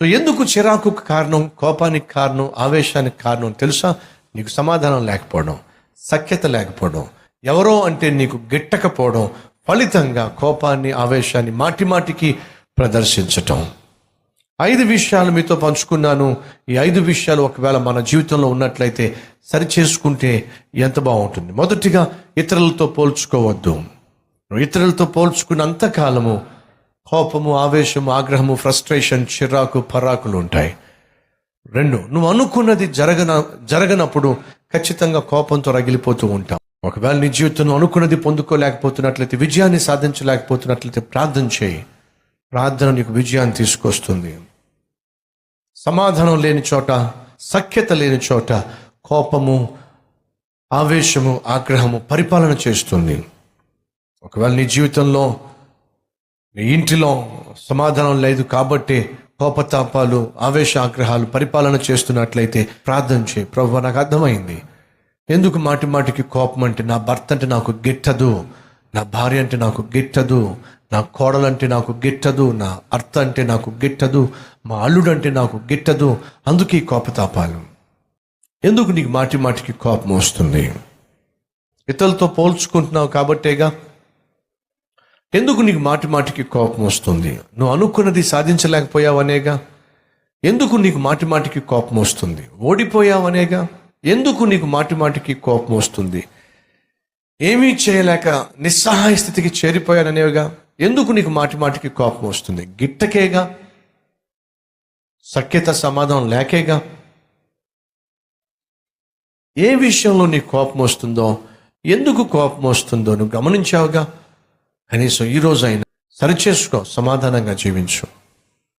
So ఎందుకు చిరాకు కారణం కోపానికి కారణం ఆవేశానికి కారణం తెలుసా? నీకు సమాధానం లేకపోవడం సఖ్యత లేకపోవడం ఎవరో అంటే నీకు గిట్టకపోవడం ఫలితంగా కోపాన్ని ఆవేశాన్ని మాటిమాటికి ప్రదర్శించటం. ఐదు విషయాలు మీతో పంచుకున్నాను. ఈ ఐదు విషయాలు ఒకవేళ మన జీవితంలో ఉన్నట్లయితే సరి చేసుకుంటే ఎంత బాగుంటుంది? మొదటిగా ఇతరులతో పోల్చుకోవద్దు. ఇతరులతో పోల్చుకున్నంత కాలము కోపము ఆవేశము ఆగ్రహము ఫ్రస్ట్రేషన్ చిరాకు పరాకులు ఉంటాయి. రెండు నువ్వు అనుకున్నది జరగన జరగనప్పుడు ఖచ్చితంగా కోపంతో రగిలిపోతూ ఉంటావు. ఒకవేళ నీ జీవితంలో అనుకున్నది పొందుకోలేకపోతున్నట్లయితే విజయాన్ని సాధించలేకపోతున్నట్లయితే ప్రార్థన చేయి. ప్రార్థన నీకు విజయాన్ని తీసుకొస్తుంది. సమాధానం లేని చోట సఖ్యత లేని చోట కోపము ఆవేశము ఆగ్రహము పరిపాలన చేస్తుంది. ఒకవేళ నీ జీవితంలో ఇంటిలో సమాధానం లేదు కాబట్టి కోపతాపాలు ఆవేశ ఆగ్రహాలు పరిపాలన చేస్తున్నట్లయితే ప్రార్థన చేయి. ప్రభు నాకు అర్థమైంది. ఎందుకు మాటి మాటికి కోపం అంటే నా భర్త అంటే నాకు గిట్టదు నా భార్య అంటే నాకు గిట్టదు నా కోడలంటే నాకు గిట్టదు నా అర్త అంటే నాకు గిట్టదు మా అల్లుడు అంటే నాకు గిట్టదు అందుకే కోపతాపాలు. ఎందుకు నీకు మాటి మాటికి కోపం వస్తుంది? ఇతరులతో పోల్చుకుంటున్నావు కాబట్టేగా ఎందుకు నీకు మాటి మాటికి కోపం వస్తుంది? నువ్వు అనుకున్నది సాధించలేకపోయావనేగా ఎందుకు నీకు మాటి మాటికి కోపం వస్తుంది? ఓడిపోయావనేగా ఎందుకు నీకు మాటి మాటికి కోపం వస్తుంది? ఏమీ చేయలేక నిస్సహాయ స్థితికి చేరిపోయాననేవిగా ఎందుకు నీకు మాటి మాటికి కోపం వస్తుంది? గిట్టకేగా? సఖ్యత సమాధానం లేకేగా? ఏ విషయంలో నీకు కోపం వస్తుందో ఎందుకు కోపం వస్తుందో నువ్వు గమనించావుగా? కనీసం ఈ రోజు సరిచేసుకో సమాధానంగా జీవించు.